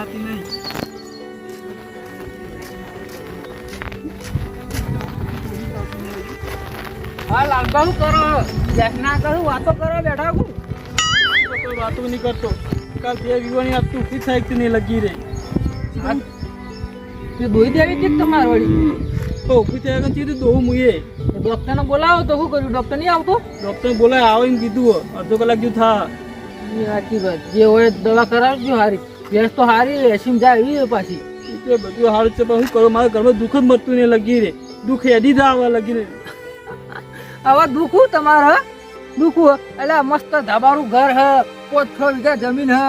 થતી નહીં. હા લાલબા શું કરો ના કરું વાતો કરો બેઠા હું કોઈ વાતો નહીં કરતો. કાલ બે વિવાની આ તું ઊભી થાય નહીં લગી રે દોઈ દેવી હતી તમારે વળી? તો ઊભી થાય કે ચીધું દોવું મુએ ડોક્ટરને બોલાવો તો શું કર્યું ડોક્ટર નહીં આવતો? ડૉક્ટર બોલાય આવો એમ કીધું. અડધો કલાક જેવું થા. સાચી વાત. જે હોય દવા કરાવજો હારી. ભેંસ તો હારી એસીમ જાય એવી પાછી. એટલે બધું સારું છે પણ શું કરું મારા ઘરમાં દુઃખ જ મળતું નહીં લગી રે. દુઃખ એડી જ આવવા લગી રે. હવે દુઃખું તમારે દુઃખું એટલે મસ્ત ધાબારું ઘર હ પોત છ વીઘા જમીન હ.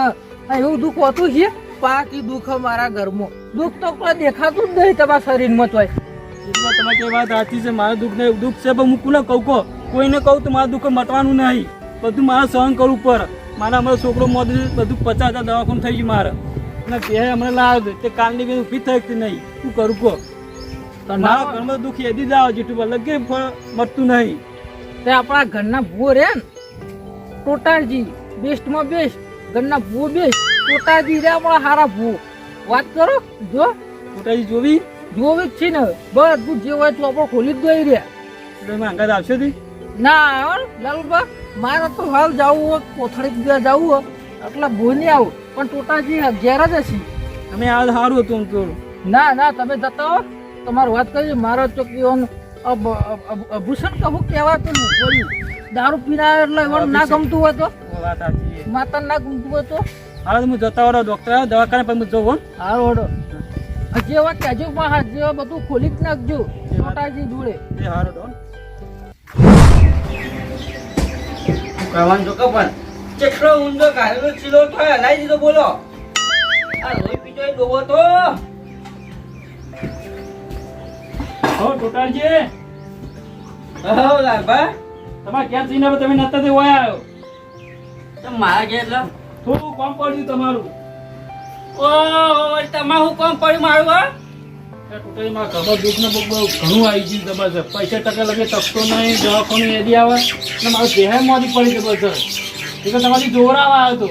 એવું દુઃખ હોતું છે? પાકી દુઃખ મારા ઘરમાં. દુઃખ તો કોઈ દેખાતું જ નહીં તમારા શરીરમાં તો એટલે તમારી વાત સાચી છે? મારા દુઃખ દુઃખ છે પણ હું કોને કહું કહો? કોઈને કહું તો મારું દુઃખ મટવાનું નહીં. બધું મારે સહન કરવું પડે. મારા હમણાં છોકરો મોદી બધું પચાસ હજાર દવાખાનું થઈ ગયું મારે. અને તે હમણાં લાવ તે કાલની કઈ ઊભી થઈ નહીં. શું કરું કહો? તો મારા ના ઘરમાં દુઃખ એદી જ આવે જેટલું લગે મળતું નહીં. તે આપણા ઘરના ભૂવો રે ને. ટોટાજી બેસ્ટમાં બેસ્ટ. ઘરના ભૂવો બેસ્ટ. ટોટાજી રે આપણા હારા ભૂવો. વાત કરો જો. મોટાજી જોવી? જોવી જ છે ને. બધું જે હોય તું આપણે ખોલી જ દઈ રહ્યા. એટલે આવશે તી ના હો, લાલુબા મારે તો હાલ જવું હોય કોથળી જગ્યા જવું હોય એટલે ભૂની આવું પણ ટોટાજી અગિયાર જ હશે. અમે હાલ સારું હતું ના ના તમે જતા હો તમારી વાત કરી મારો ચોકીઓનું ભૂષણ કહું કહેવાતું નહીં બોલ્યું દારૂ પીના એટલે એવાનું ના ગમતું હોય તો? માતા ના ગમતું હોય તો? હાલ હું જતા વાળો ડોક્ટર દવાખાને પણ જવું જવું હારો હડો જે વાત કહેજો પણ હા જે બધું ખોલી જ નાખજો ટોટાજી જોડે. હારો સારું કરવાનું તો કપન. કેટલો ઊંડો ઘારેલો ચીલો થાય હલાઈ દીધો બોલો. આ લોહી પીતો એ ડોબો તો. હો ટોટાજી હો લાલભા. તમારે ક્યાં જઈને તમે નતા વયા આવ્યો. તો મારા ઘેર લો. થોડું કોમ પડ્યું તમારું. ઓ તમારું કોમ પડ્યું મારું હા? ખબર દુઃખને બહુ બહુ ઘણું આવી ગયું જબરજસ્ત પૈસા ટકા લગે તકતો નહીં દવાખાનું એદી આવે. અને મારું મોદી પડી જબરજસ્ત એ તો તમારી જોરાવા આવ્યો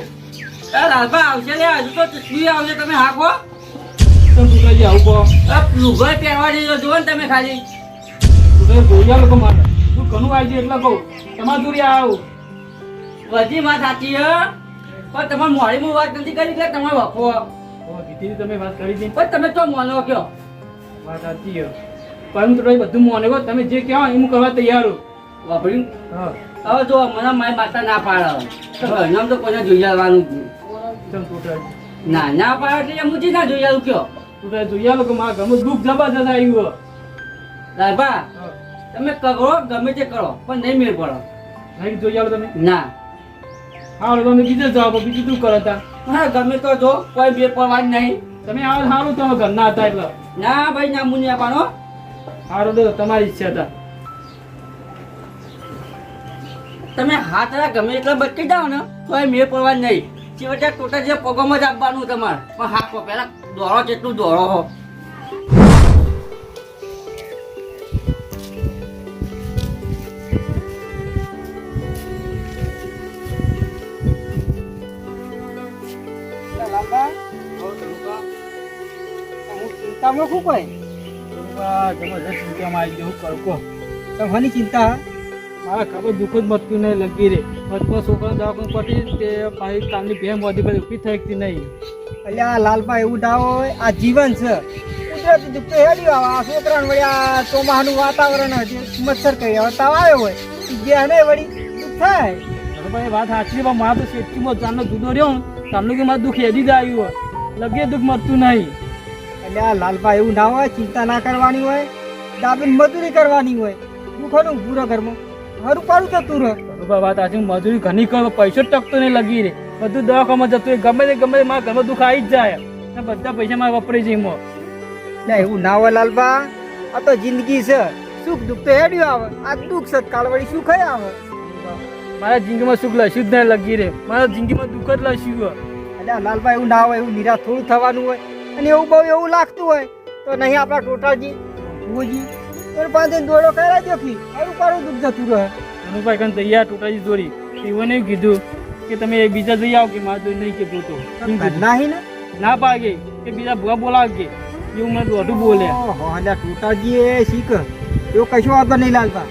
હતો લાલભા આવશે લે હજુ તો ચૂસવી આવશે તમે હાકો. તો ટોટાજી આવું કહો. લુગર પહેરવા દીધો જુઓ ને તમે ખાલી. ટોટાજી જોયા લોકો મારે તું ઘણું આવી ગયું એટલે કહું. તમારે આવું. બધી વાત સાચી હ. પણ તમારે મોડીમાં વાત નથી કરી એટલે તમે વખો. તમે વાત કરી પણ તમે તો મોનો કયો. વાત સાચી ટોટાજી બધું મોને કહો તમે જે કહો એમ કરવા તૈયાર છું વાપર્યું હા. હવે જો મને મારી માતા ના પાડે તો એનામ તો કોઈને જોઈ આવવાનું. ના ના પાડે એટલે મુજી ના જોઈ આવું કયો? ટોટાજી જોયા લોકો મારા ઘરમાં દુઃખ જબરજસ્ત આવ્યું હા. તમે કરો ગમે તે કરો પણ નહીં મેળ પડો. નહીં જોઈ આવો તમે? ના. હા તમે બીજે જવાબ બીજું શું કરો તા? હા ગમે તો જો કોઈ મેળ પડવા જ નહીં. તમે આવો સારું તમે ઘરના હતા એટલે. ના ભાઈ ના મુનિયા પાનો સારું તો તમારી ઈચ્છા હતા. તમે હાથ રા ગમે એટલા બચકી જાઓ ને તો મેળ પડવા નહીં. છેવટે ટોટલ જે પગોમાં જ આપવાનું તમારે. પણ હાથ પેલા દોડો જેટલું દોડો હો. તમે શું કહે? જબરજસ્ત ચિંતામાં આવી ગયું કરું કહો. તમારી ચિંતા? મારા ખબર દુઃખ જ મતતું નહીં લગી રે બચપણ છોકરા દવાખાનું પટી તે પાછી કામની ભેમ વધી પછી ઊભી થઈ નહીં. એટલે આ લાલપા એવું ના હોય આ જીવન છે. કુદરતી દુઃખ તો હેડ્યું આવે. આ છોકરાને વળી આ ચોમાસાનું વાતાવરણ હોય મચ્છર કહી આવે. તાવ આવ્યો હોય જે એને વળી. દુઃખ થાય. ભાઈ વાત સાચી પણ મારા તો શેઠીમાં જાનનો જુદો રહ્યો ને તમને કે મારું દુઃખ હેડી જ આવ્યું હોય. લગે દુઃખ મળતું નહીં. એટલે આ લાલભા એવું ના હોય ચિંતા ના કરવાની હોય દાબીને મજૂરી કરવાની હોય. દુઃખોનું પૂરો ઘરમાં. હરું પાડું જતું રહે. બરોબર વાત આજે મજૂરી ઘણી કરો પૈસો ટકતો નહીં લગી રે. બધું દવાખામાં જતું હોય ગમે તે ગમે તે મારા ઘરમાં દુઃખ આવી જ જાય. ને બધા પૈસા મારે વપરાઈ જાય મો એટલે એવું ના હોય લાલબા આ તો જિંદગી છે. સુખ દુઃખ તો હેડ્યું આવે. આ દુઃખ છે કાળવાળી સુખ આવે. મારા જિંદગીમાં સુખ લસ્યું જ નહીં લગી રે. મારા જિંદગીમાં દુઃખ જ લસ્યું હોય. એટલે લાલભાઈ એવું ના હોય એવું નિરાશ થોડું થવાનું હોય. અને એવું બહુ એવું લાગતું હોય તો નહીં આપણા ટોટાજી ભુજી તો પાંચે દોડો કરાવી દો કી સારું પારું દુઃખ જતું રહે. અનુભાઈ કાન તૈયાર ટોટાજી દોરી. શિવને કીધું કે તમે બીજા જઈ આવો કે મારે તો નહીં કે પોતો. નહીં ને ના? પાગે કે બીજા ભૂવા બોલાવજે એવું મને દોઢું બોલે. હા ટૂટાજી એ શીખ. એવું કશું વાંધો નહીં લાલપા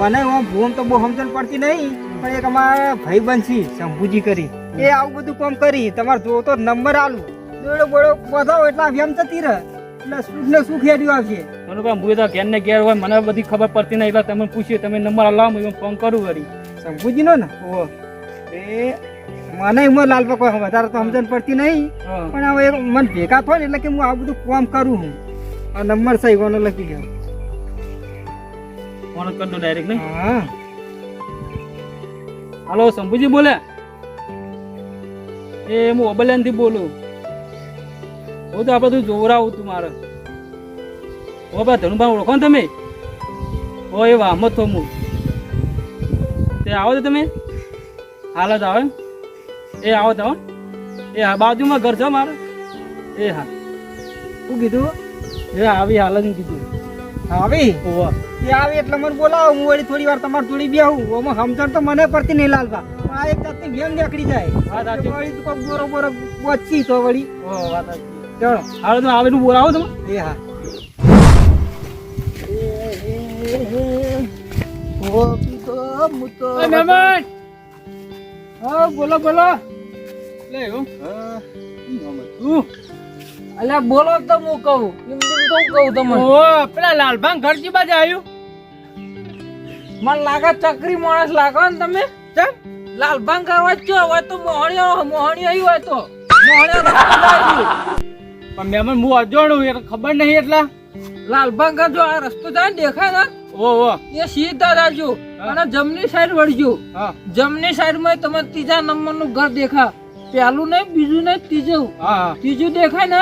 મને હું ભૂમ તો બહુ સમજણ પડતી નહીં પણ એક અમારા ભાઈ બનશી શંભુજી કરી. એ આવું બધું કામ કરી. તમારે જોતો નંબર આલું. દોડો બોડો બધાવો એટલા વ્યમ જતી રહે એટલે સુખ ને સુખ હેડ્યું આવશે મને પણ હું તો ઘેર ને ઘેર હોય મને બધી ખબર પડતી નહીં એટલે તમે પૂછ્યું તમે નંબર લાવો હું ફોન કરું વળી. નો ને? ઓ એ મને એમાં લાલ કોઈ વધારે તો સમજણ પડતી નહીં. પણ હવે મન ભેગા થાય ને એટલે કે હું આ બધું કામ કરું હું. આ નંબર સહી કોનો લખી ગયો ફોન કરી દો ડાયરેક્ટ નહીં. હા. હાલો શંભુજી બોલે. એ હું ઓબલિયાનથી બોલું. હું તો આ તું જોવરાવું તું મારે. ઓ બા ધનુભાઈ ઓળખો ને તમે? ઓ એ વાહમત થો હું તે આવો છો તમે? હાલ જ આવે એ આવો તો હો. એ હા બાજુમાં ઘર છે મારે. એ હા. શું કીધું? એ આવી હાલ જ કીધું. આવી? ઓવા એ આવી એટલે મને બોલાવો હું વળી થોડી વાર તમારી જોડી બેહું. ઓમાં સમજણ તો મને પડતી નહીં લાલબા. આ એક જાતની ગેમ નીકળી જાય. હા. વળી તો બોરો બોરો વચ્ચી તો વળી. ઓ વાત. ચલો આવે તમે આવેલું બોલાવો તમે. એ હા. બોલો બોલો. લે અલ્યા બોલો તો હું કહું. એમ તો કહું તમને. ઓ પેલા લાલભાંગ ઘર કી બાજુ આવ્યું મને લાગે ચકરી માણસ લાગો ને તમે. ચમ? લાલભાંગ કરવા જ હોય તો મોહણીઓ મોહણી આવી હોય તો મોહણીઓ મેમન હું અજોણું એ ખબર નહીં એટલા. લાલભાંગ જો આ રસ્તો જાય ને દેખાય ને? ઓ ઓ. એ સીધા જાજો અને જમની સાઈડ વળજો. હા. જમણી સાઈડમાં તમને ત્રીજા નંબરનું ઘર દેખા પેલું નહીં બીજું નહીં ત્રીજું. હા ત્રીજું દેખાય ને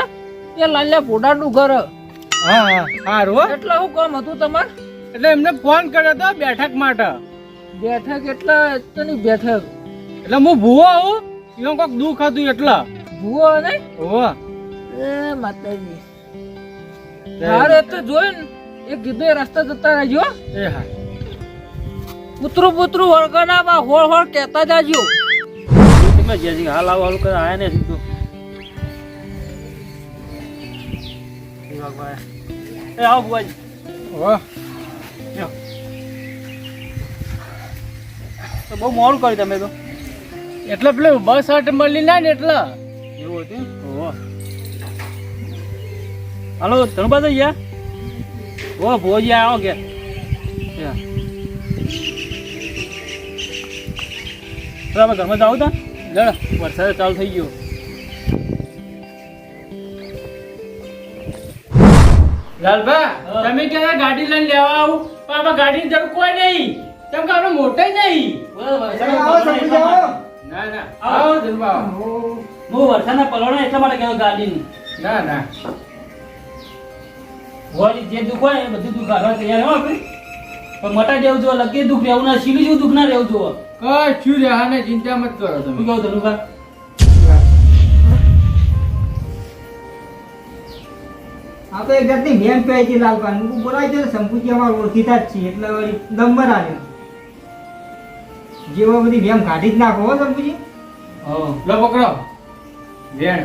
એ લાલ્યા ભોડા નું ઘર. હા હા. એટલે શું કામ હતું તમારે? એટલે એમને ફોન કર્યો હતો બેઠક માટે. બેઠક એટલે એની બેઠક. એટલે હું ભૂવો આવું એવું કોઈક દુઃખ હતું એટલે. ભૂવો નહીં? ઓ એ માતાજી. હારે તો જોઈ ને એ કીધું રસ્તા જતા રહેજો. એ હા. પુત્રું પુત્રું વળગના બા હોળ હોળ કહેતા જાજો. તમે હાલ આવો હાલ કરે આયા ને સીધું. એ આવો બુઆજી ઓહ તો બહુ મોડું કર્યું તમે તો. એટલે પેલું બસ અટ મળી ના ને એટલે. એવું હતું હાલો ધનુભા તો ગયા ઓ ભોજી આવો કે બરાબર ઘરમાં જાવ તા. જરા વરસાદ ચાલુ થઈ ગયો. લાલભા તમે ક્યારે ગાડી લઈને લેવા આવું? પણ આમાં ગાડી જરૂર કોઈ નહીં. તમે કે આપણે મોટે નહીં? ના ના. આવો. આવો હું વરસાદના પલોણા એટલા માટે કહેવાય ગાડીની. ના ના. વળી જે દુઃખ હોય એ બધું દુઃખ હારવા તૈયાર હો આપણે. પણ મટા જેવું જો લગે દુઃખ રહેવું ના શીલી જેવું દુઃખ ના રહેવું જો કશું રહેવાને ચિંતા મત કરો શું કહો કહું ધનુભા? આ તો એક જાતની બેન કહે છે લાલપાન હું બોલાય છે શંભુજી અમારા ઓળખીતા જ છીએ. એટલે વળી નંબર આવ્યો. જેવો બધી બેમ કાઢી જ નાખો હો હો. લો પકડો. બેન.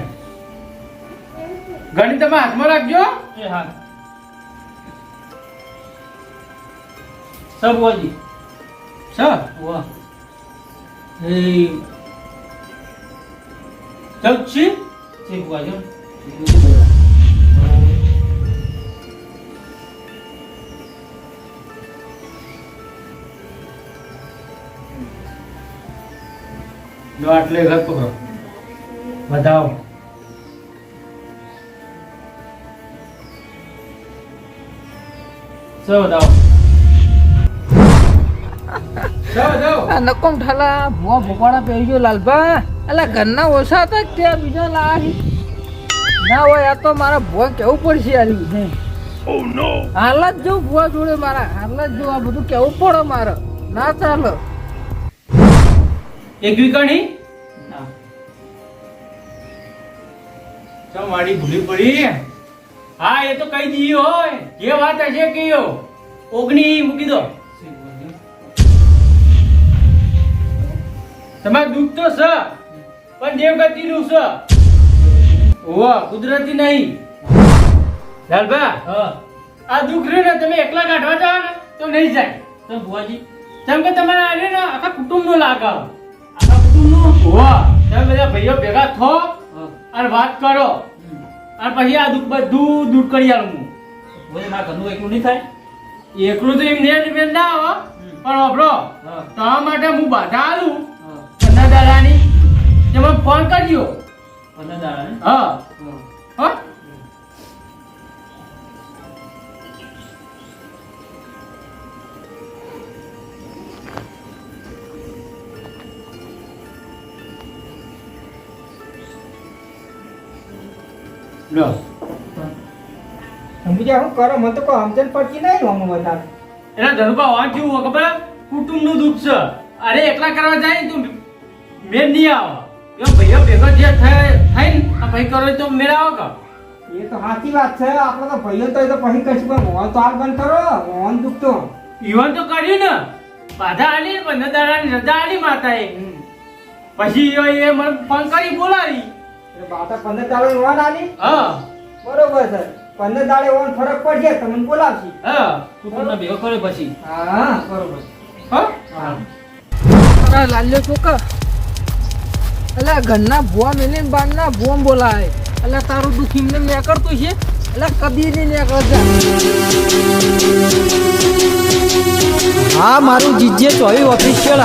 ગણિત તમે હાથમાં રાખજો? એ હા. સબ હોજી છ વાહ એ ચૌદ છે છે બુઆજો લો આટલે ઘર પકડો બતાવો સબ બતાવો છ બતાવો આ નકોમ ઠાલા ભૂવા ભોપાળા પહેરી ગયો લાલભા. એટલે ઘરના ઓછા હતા ત્યાં બીજા લાવી ના હોય આ તો મારા ભૂવા કેવું પડશે યાર હાલ જ જો ભુવા જોડે મારા હાલ જ જો આ બધું કેવું પડે મારે? ના ચાલે. એક વીકણી? મારી ભૂલી પડી? હા એ તો હોય. જે વાત હશે કયો. ઓગણી મૂકી દો. તમારે દુઃખ તો છે પણ દેવગતિનું છે. ઓવા કુદરતી નહીં. લાલભા હા. આ દુઃખ રહ્યું ને તમે એકલા કાઢવા જાવ ને તો નહીં જાય. તો ભુવાજી. જેમ કે તમારે આ ને આખા કુટુંબનો લાગાવ. આખા કુટુંબનું? ઓવા તમે બધા ભાઈઓ ભેગા થો. અને વાત કરો. અને પછી આ દુઃખ બધું દૂર કરી આલું હું. ભાઈ મારા ઘરનું એકલું નહીં થાય? એકલું તો એમ ને ના આવો પણ વાપરો તમારા માટે હું બાધા આલું. દાડાની? તમે ફોન કરજો. પંદર દાડા હા. હા હા? લો. સમજી હું કરો? મને તો કોઈ સમજણ પડતી નહીં વધારે. એના ધનુભા વાંચ કેવું ખબર? કુટુંબનું દુઃખ છે. અરે એકલા કરવા જાય તો મેળ નહીં આવે. એમ ભાઈઓ ભેગો જે થાય થઈને ને આ ભાઈ કરો તો મેળ આવો કા? એ તો સાચી વાત છે. આપણે તો ભાઈઓ તો એ તો પછી કશું પણ મોહન તો હાલ બંધ કરો મોહન દુઃખ તો ઈવન તો કર્યું ને. બાધા આલી ને પંદર દાડાની રજા આલી માતાએ. પછી એ એ મને ફોન કરી બોલાવી. બાધા પંદર દાડે ઓન આલી? હા. બરોબર છે. પંદર દાડે ઓન ફરક પડશે તમને બોલાવશી? હા. કુટુંબના ભેગો કરે પછી. હા બરોબર. હા? લાલ્યો છોકરા. અલા ઘરના ભુવા મેલીને બારના ભુવા બોલાય અલા તારું દુઃખ એમને કરતું છે. એટલે કદી નહીં મેં કરતા હા, મારું જીજે ચોવી ઓફિશિયલ